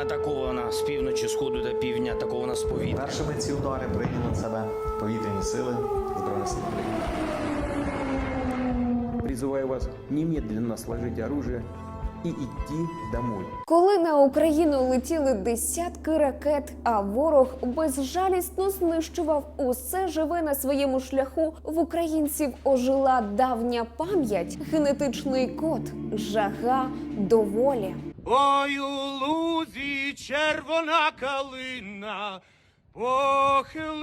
не атакована з півночі, сходу та півдня, атакована з повітря. Першими ці удари прийняли на себе повітряні сили Збройних сил України. Призываю вас немедленно сложить оружие и идти домой. Коли на Україну летіли десятки ракет, а ворог безжалісно знищував усе живе на своєму шляху, в українців ожила давня пам'ять, генетичний код, жага до волі. Ой, у лузі червона калина похилилася.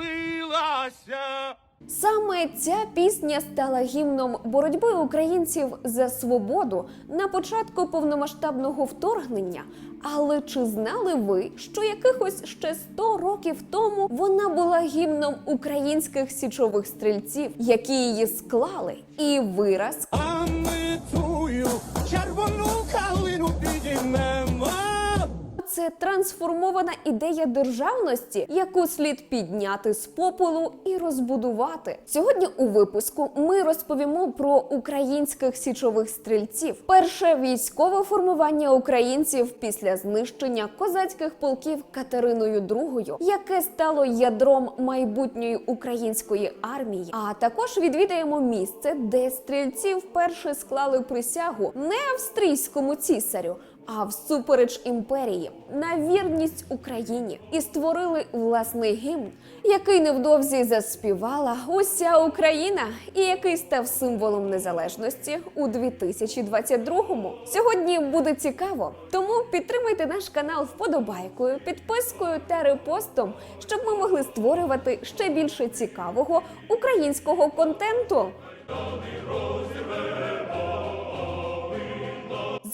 Саме ця пісня стала гімном боротьби українців за свободу на початку повномасштабного вторгнення. Але чи знали ви, що якихось ще 100 років тому вона була гімном українських січових стрільців, які її склали, і вираз А ми тую червону калину. Це трансформована ідея державності, яку слід підняти з попелу і розбудувати. Сьогодні у випуску ми розповімо про українських січових стрільців. Перше військове формування українців після знищення козацьких полків Катериною II, яке стало ядром майбутньої української армії. А також відвідаємо місце, де стрільці вперше склали присягу не австрійському цісарю а всупереч імперії на вірність Україні і створили власний гімн, який невдовзі заспівала уся Україна, і який став символом незалежності у 2022-му. Сьогодні буде цікаво, тому підтримайте наш канал вподобайкою, підпискою та репостом, щоб ми могли створювати ще більше цікавого українського контенту.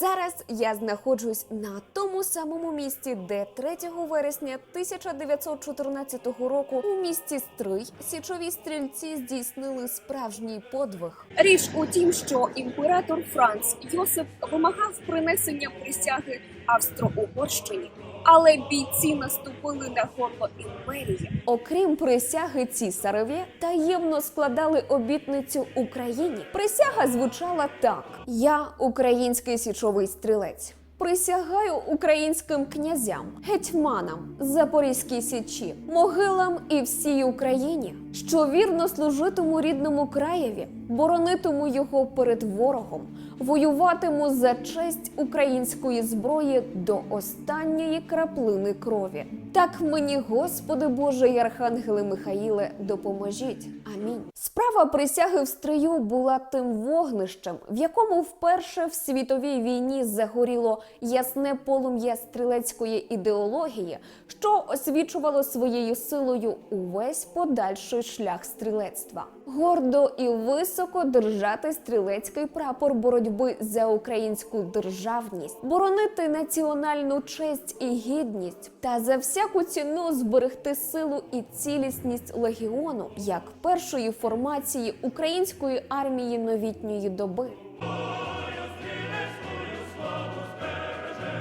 Зараз я знаходжусь на тому самому місці, де 3 вересня 1914 року у місті Стрий січові стрільці здійснили справжній подвиг. Річ у тім, що імператор Франц Йосип вимагав принесення присяги Австро-Угорщині, але бійці наступили на горло імперії. Окрім присяги цісареві, таємно складали обітницю Україні. Присяга звучала так: Я український січовий стрілець. Присягаю українським князям, гетьманам, Запорізькій січі, могилам і всій Україні, що вірно служитиму рідному краєві, боронитиму його перед ворогом, воюватиму за честь української зброї до останньої краплини крові. Так мені, Господи Боже і Архангеле Михаїле, допоможіть. Амінь. Справа присяги в стрию була тим вогнищем, в якому вперше в світовій війні загоріло ясне полум'я стрілецької ідеології, що освічувало своєю силою увесь подальший шлях стрілецтва. Гордо і високо держати стрілецький прапор боротьби за українську державність, боронити національну честь і гідність та за всяку ціну зберегти силу і цілісність легіону як першої формації української армії новітньої доби.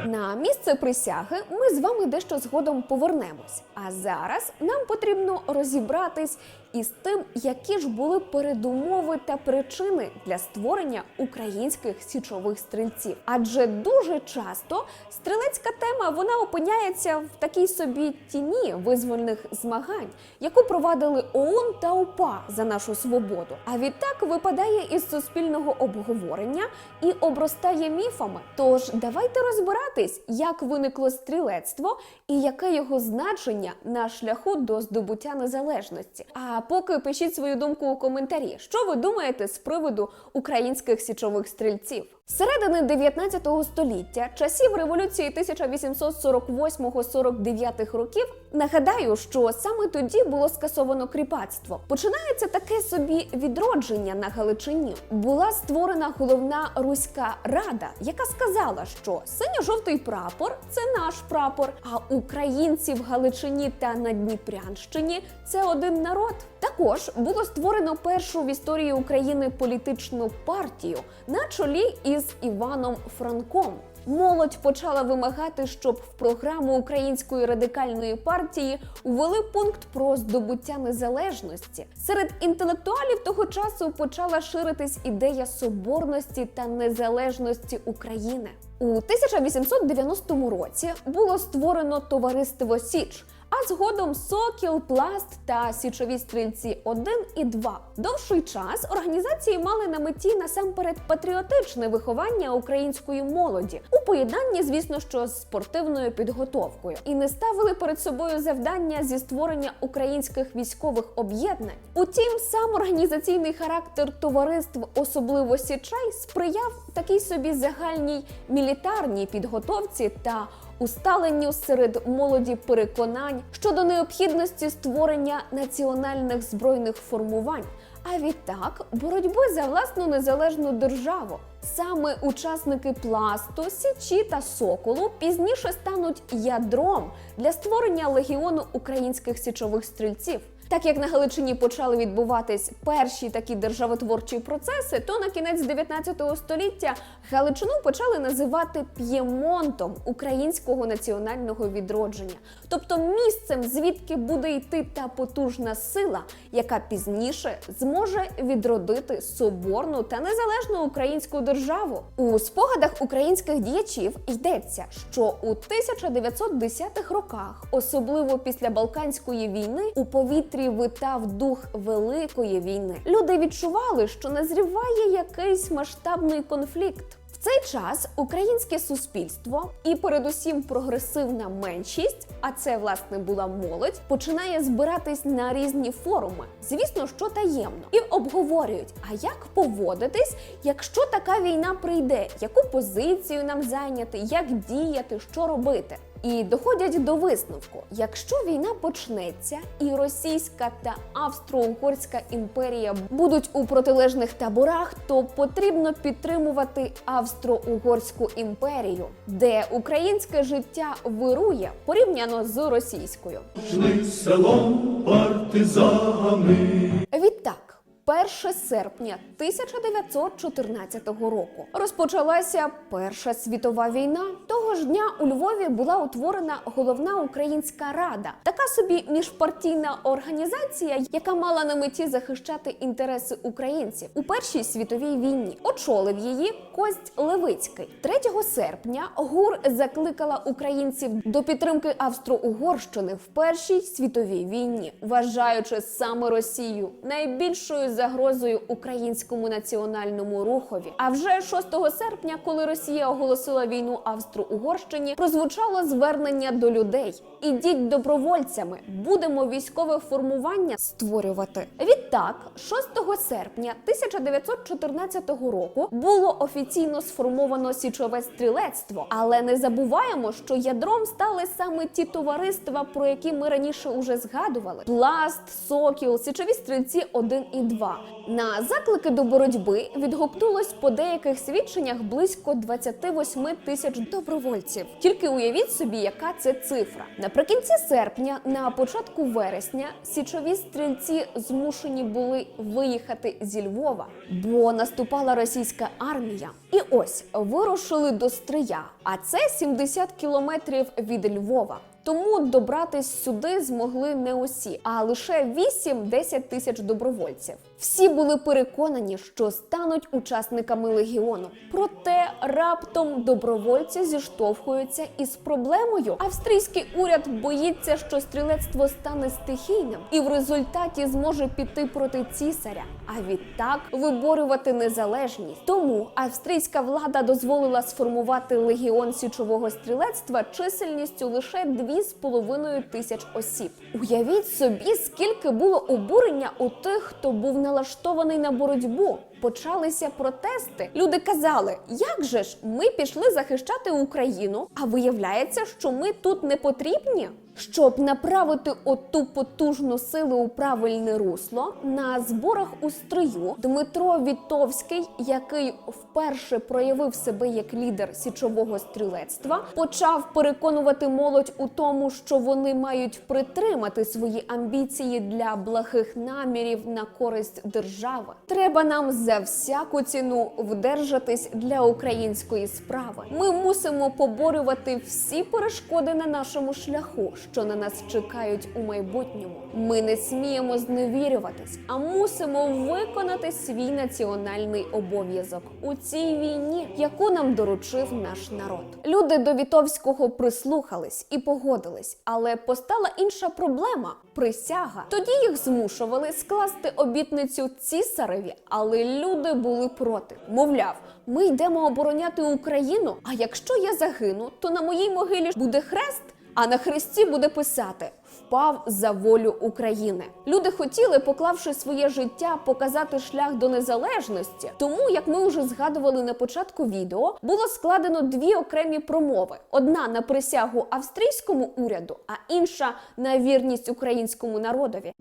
На місце присяги ми з вами дещо згодом повернемось. А зараз нам потрібно розібратись із тим, які ж були передумови та причини для створення українських січових стрільців. Адже дуже часто стрілецька тема вона опиняється в такій собі тіні визвольних змагань, яку провадили ОУН та УПА за нашу свободу. А відтак випадає із суспільного обговорення і обростає міфами. Тож давайте розбиратись, як виникло стрілецтво і яке його значення на шляху до здобуття незалежності. А поки пишіть свою думку у коментарі, що ви думаєте з приводу українських січових стрільців. Середини 19 століття, часів революції 1848-49 років, нагадаю, що саме тоді було скасовано кріпацтво. Починається таке собі відродження на Галичині. Була створена головна руська рада, яка сказала, що синьо-жовтий прапор це наш прапор, а українці в Галичині та на Дніпрянщині це один народ. Також було створено першу в історії України політичну партію на чолі із Іваном Франком. Молодь почала вимагати, щоб в програму української радикальної партії ввели пункт про здобуття незалежності. Серед інтелектуалів того часу почала ширитись ідея соборності та незалежності України. У 1890 році було створено товариство Січ. А згодом Сокіл, Пласт та Січові стрільці 1 і 2. Довший час організації мали на меті насамперед патріотичне виховання української молоді у поєднанні, звісно, що з спортивною підготовкою, і не ставили перед собою завдання зі створення українських військових об'єднань. Утім, сам організаційний характер товариств, особливо січей, сприяв такій собі загальній мілітарній підготовці та усталенню серед молоді переконань щодо необхідності створення національних збройних формувань, а відтак боротьби за власну незалежну державу. Саме учасники пласту, січі та соколу пізніше стануть ядром для створення легіону українських січових стрільців. Так як на Галичині почали відбуватись перші такі державотворчі процеси, то на кінець 19 століття Галичину почали називати П'ємонтом українського національного відродження, тобто місцем, звідки буде йти та потужна сила, яка пізніше зможе відродити соборну та незалежну українську державу. У спогадах українських діячів йдеться, що у 1910-х роках, особливо після Балканської війни, у повітрі витав дух великої війни. Люди відчували, що назріває якийсь масштабний конфлікт. В цей час українське суспільство і, передусім, прогресивна меншість, а це власне була молодь, починає збиратись на різні форуми, звісно, що таємно, і обговорюють, а як поводитись, якщо така війна прийде, яку позицію нам зайняти, як діяти, що робити. І доходять до висновку: якщо війна почнеться, і Російська та Австро-Угорська імперія будуть у протилежних таборах, то потрібно підтримувати Австро-Угорську імперію, де українське життя вирує порівняно з російською. Шли селом партизани. Відтак. 1 серпня 1914 року розпочалася Перша світова війна. Того ж дня у Львові була утворена головна українська рада, така собі міжпартійна організація, яка мала на меті захищати інтереси українців у Першій світовій війні. Очолив її Кость Левицький. 3 серпня ГУР закликала українців до підтримки Австро-Угорщини в Першій світовій війні, вважаючи саме Росію найбільшою загрозою українському національному рухові. А вже 6 серпня, коли Росія оголосила війну Австро-Угорщині, прозвучало звернення до людей: ідіть добровольцями, будемо військове формування створювати. Відтак, 6 серпня 1914 року було офіційно сформовано січове стрілецтво, але не забуваємо, що ядром стали саме ті товариства, про які ми раніше уже згадували: Пласт, Сокіл, січові стрільці 1 і 2. На заклики до боротьби відгукнулось по деяких свідченнях близько 28 тисяч добровольців. Тільки уявіть собі, яка це цифра. Наприкінці серпня, на початку вересня, січові стрільці змушені були виїхати зі Львова, бо наступала російська армія. І ось вирушили до Стрия, а це 70 кілометрів від Львова. Тому добратись сюди змогли не усі, а лише 8-10 тисяч добровольців. Всі були переконані, що стануть учасниками легіону. Проте раптом добровольці зіштовхуються із проблемою. Австрійський уряд боїться, що стрілецтво стане стихійним і в результаті зможе піти проти цісаря, а відтак виборювати незалежність. Тому австрійська влада дозволила сформувати легіон січового стрілецтва чисельністю лише 2,5 тисяч осіб. Уявіть собі, скільки було обурення у тих, хто був налаштований на боротьбу. Почалися протести. Люди казали, як же ж ми пішли захищати Україну, а виявляється, що ми тут не потрібні. Щоб направити оту потужну силу у правильне русло, на зборах у стрию Дмитро Вітовський, який вперше проявив себе як лідер січового стрілецтва, почав переконувати молодь у тому, що вони мають притримати свої амбіції для благих намірів на користь держави. Треба нам за всяку ціну вдержатись для української справи. Ми мусимо поборювати всі перешкоди на нашому шляху, що на нас чекають у майбутньому. Ми не сміємо зневірюватись, а мусимо виконати свій національний обов'язок у цій війні, яку нам доручив наш народ. Люди до Вітовського прислухались і погодились, але постала інша проблема присяга. Тоді їх змушували скласти обітницю цісареві, але люди були проти. Мовляв, ми йдемо обороняти Україну. А якщо я загину, то на моїй могилі буде хрест. А на хресті буде писати впав за волю України. Люди хотіли, поклавши своє життя, показати шлях до незалежності. Тому, як ми вже згадували на початку відео, було складено дві окремі промови: одна на присягу австрійському уряду, а інша на вірність українському народові.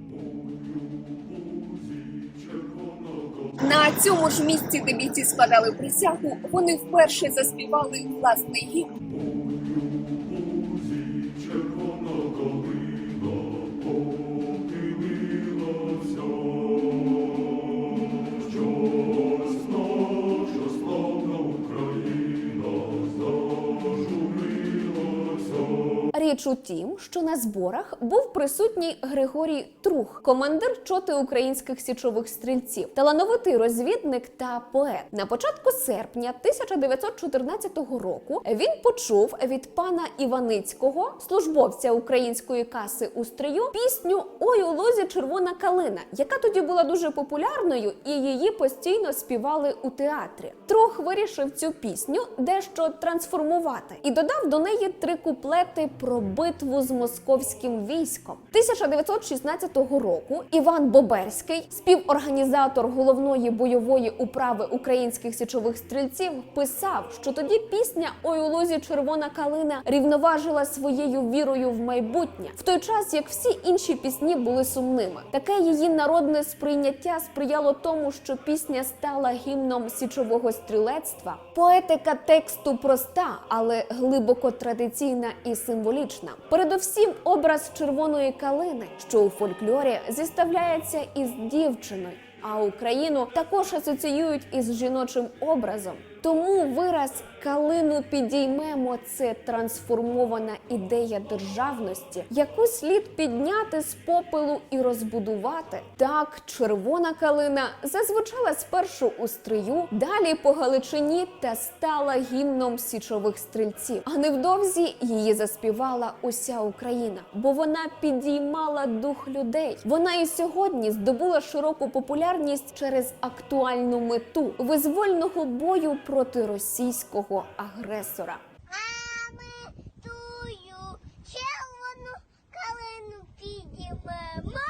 На цьому ж місці, де бійці складали присягу, вони вперше заспівали власний гімн. Річ у тім, що на зборах був присутній Григорій Трух, командир чоти українських січових стрільців, талановитий розвідник та поет. На початку серпня 1914 року він почув від пана Іваницького, службовця української каси у стрию, пісню Ой у лозі червона калина, яка тоді була дуже популярною, і її постійно співали у театрі. Трух вирішив цю пісню дещо трансформувати і додав до неї три куплети про битву з московським військом. 1916 року Іван Боберський, співорганізатор головної бойової управи українських січових стрільців, писав, що тоді пісня Ой у лозі червона калина рівноважила своєю вірою в майбутнє, в той час як всі інші пісні були сумними. Таке її народне сприйняття сприяло тому, що пісня стала гімном січового стрілецтва. Поетика тексту проста, але глибоко традиційна і символічна. Передовсім образ червоної калини, що у фольклорі зіставляється із дівчиною. А Україну також асоціюють із жіночим образом. Тому вираз калину підіймемо це трансформована ідея державності, яку слід підняти з попелу і розбудувати. Так, червона калина зазвучала спершу у стрию, далі по Галичині та стала гімном січових стрільців. А невдовзі її заспівала уся Україна, бо вона підіймала дух людей. Вона і сьогодні здобула широку популярність через актуальну мету визвольного бою проти російського агресора. А ми тую червону калину підіймемо.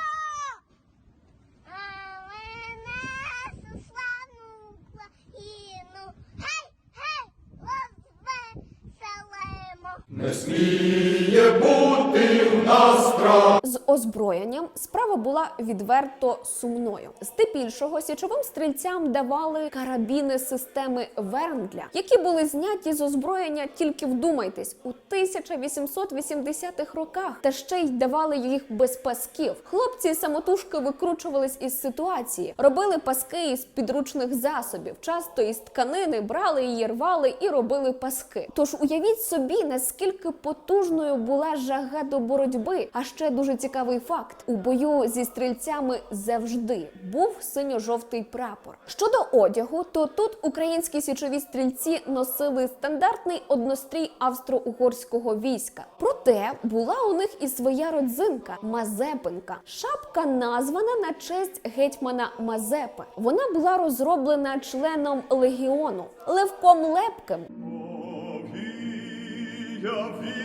Але нашу славну Україну. Гей, гей, розвеселимо. Не сміє бути в нас страх. З озброєнням справа була відверто сумною. Здебільшого січовим стрільцям давали карабіни системи Вермдля, які були зняті з озброєння, тільки вдумайтесь, у 1880-х роках, та ще й давали їх без пасків. Хлопці самотужки викручувались із ситуації, робили паски із підручних засобів, часто із тканини брали її, рвали і робили паски. Тож уявіть собі, наскільки потужною була жага до боротьби. А ще дуже цікавий факт: у бою зі стрільцями завжди був синьо-жовтий прапор. Щодо одягу, то тут українські січові стрільці носили стандартний однострій австро-угорського війська. Проте була у них і своя родзинка Мазепинка. Шапка названа на честь гетьмана Мазепи. Вона була розроблена членом легіону Левком Лепким. Я від вітер.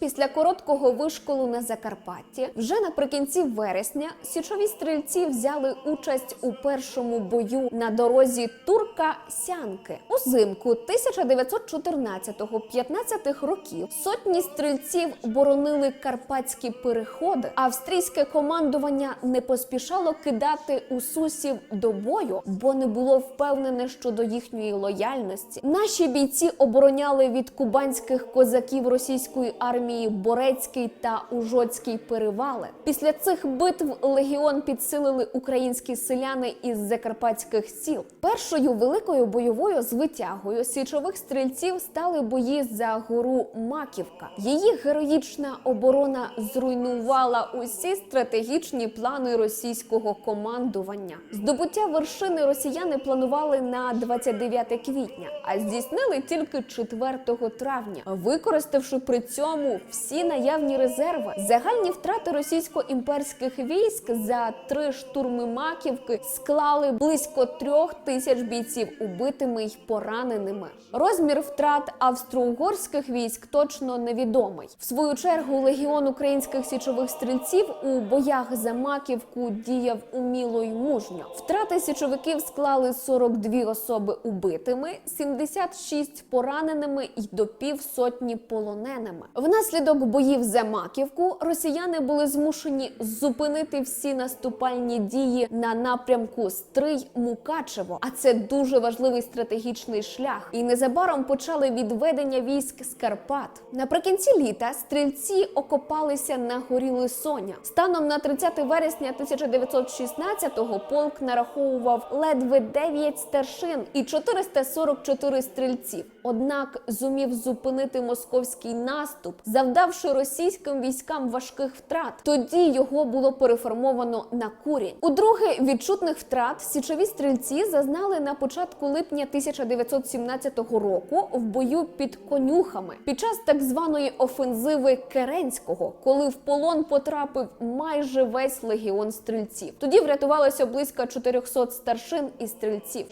Після короткого вишколу на Закарпатті вже наприкінці вересня січові стрільці взяли участь у першому бою на дорозі Турка Сянки. Узимку 1914-15 років сотні стрільців боронили карпатські переходи. Австрійське командування не поспішало кидати усусів до бою, бо не було впевнене щодо їхньої лояльності. Наші бійці обороняли від кубанських козаків російської армії Борецький та Ужоцький перевали. Після цих битв легіон підсилили українські селяни із закарпатських сіл. Першою великою бойовою звитягою січових стрільців стали бої за гору Маківка. Її героїчна оборона зруйнувала усі стратегічні плани російського командування. Здобуття вершини росіяни планували на 29 квітня, а здійснили тільки 4 травня, використавши при цьому всі наявні резерви. Загальні втрати російсько-імперських військ за три штурми маківки склали близько трьох тисяч бійців убитими й пораненими. Розмір втрат австро-угорських військ точно невідомий. В свою чергу легіон українських січових стрільців у боях за маківку діяв уміло й мужньо. Втрати січовиків склали 42 особи убитими, 76 пораненими й до півсотні полоненими. Внаслідок боїв за маківку росіяни були змушені зупинити всі наступальні дії на напрямку Стрий Мукачево. А це дуже важливий стратегічний шлях. І незабаром почали відведення військ з Карпат. Наприкінці літа стрільці окопалися на горі Лисоня. Станом на 30 вересня 1916-го полк нараховував ледве 9 старшин і 444 стрільців. Однак зумів зупинити московський наступ, завдавши російським військам важких втрат. Тоді його було переформовано на курінь. Удруге відчутних втрат січові стрільці зазнали на початку липня 1917 року в бою під конюхами під час так званої офензиви Керенського, коли в полон потрапив майже весь легіон стрільців. Тоді врятувалося близько 400 старшин і стрільців.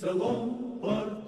Селом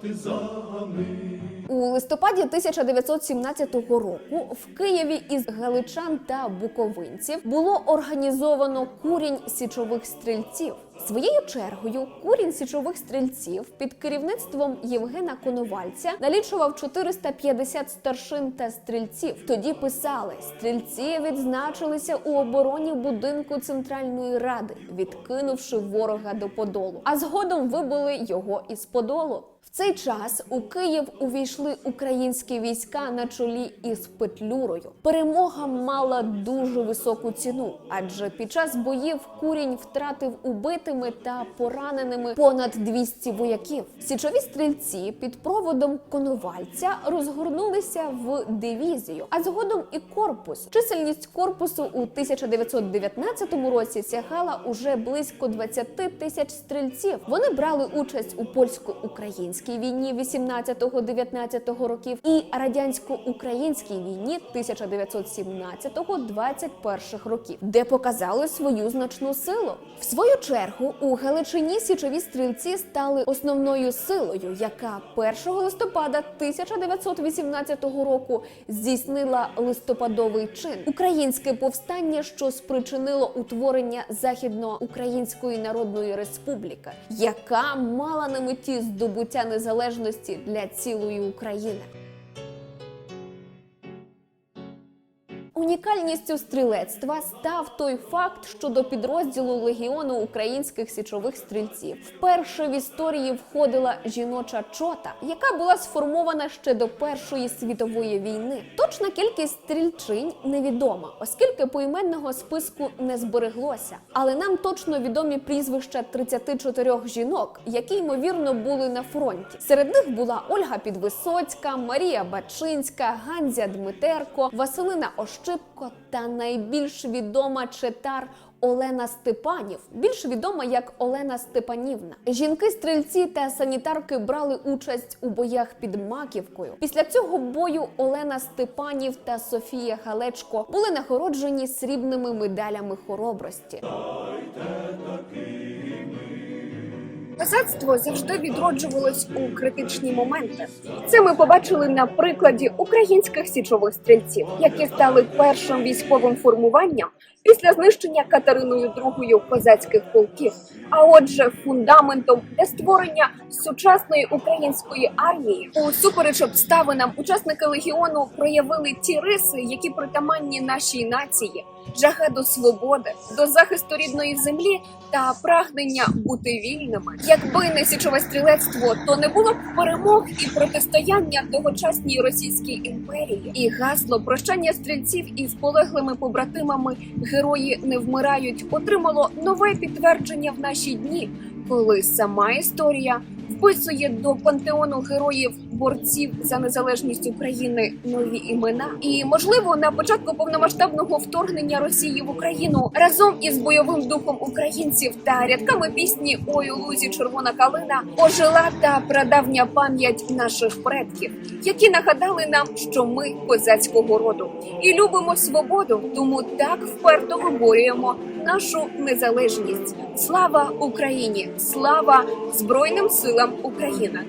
партизани. У листопаді 1917 року в Києві із галичан та буковинців було організовано курінь січових стрільців. Своєю чергою курінь січових стрільців під керівництвом Євгена Коновальця налічував 450 старшин та стрільців. Тоді писали: стрільці відзначилися у обороні будинку Центральної ради, відкинувши ворога до Подолу. А згодом вибили його із Подолу. Цей час у Київ увійшли українські війська на чолі із Петлюрою. Перемога мала дуже високу ціну, адже під час боїв курінь втратив убитими та пораненими понад 200 вояків. Січові стрільці під проводом коновальця розгорнулися в дивізію, а згодом і корпус. Чисельність корпусу у 1919 році сягала уже близько 20 тисяч стрільців. Вони брали участь у польсько-українській війні 18-19 років і радянсько-українській війні 1917-21 років, де показали свою значну силу. В свою чергу у Галичині січові стрільці стали основною силою, яка 1 листопада 1918 року здійснила листопадовий чин українське повстання, що спричинило утворення Західноукраїнської Народної Республіки, яка мала на меті здобуття незалежності для цілої України. Унікальністю стрілецтва став той факт, що до підрозділу легіону українських січових стрільців вперше в історії входила жіноча чота, яка була сформована ще до Першої світової війни. Точна кількість стрільчинь невідома, оскільки поіменного списку не збереглося. Але нам точно відомі прізвища 34 жінок, які ймовірно були на фронті. Серед них була Ольга Підвисоцька, Марія Бачинська, Ганзя Дмитерко, Василина Ощипко та найбільш відома четар Олена Степанів, більш відома як Олена Степанівна. Жінки-стрільці та санітарки брали участь у боях під Маківкою. Після цього бою Олена Степанів та Софія Галечко були нагороджені срібними медалями хоробрості. Козацтво завжди відроджувалось у критичні моменти. Це ми побачили на прикладі українських січових стрільців, які стали першим військовим формуванням після знищення Катериною II козацьких полків. А отже, фундаментом для створення сучасної української армії у супереч обставинам учасники легіону проявили ті риси, які притаманні нашій нації. Жага до свободи, до захисту рідної землі та прагнення бути вільними. Якби не січове стрілецтво, то не було б перемог і протистояння тогочасній російській імперії. І гасло прощання стрільців із полеглими побратимами герої не вмирають отримало нове підтвердження в наші дні, коли сама історія вписує до пантеону героїв борців за незалежність України нові імена. І можливо на початку повномасштабного вторгнення Росії в Україну разом із бойовим духом українців та рядками пісні Ой у лузі червона калина ожила та прадавня пам'ять наших предків, які нагадали нам, що ми козацького роду і любимо свободу, тому так вперто виборюємо нашу незалежність. Слава Україні! Слава Збройним силам України!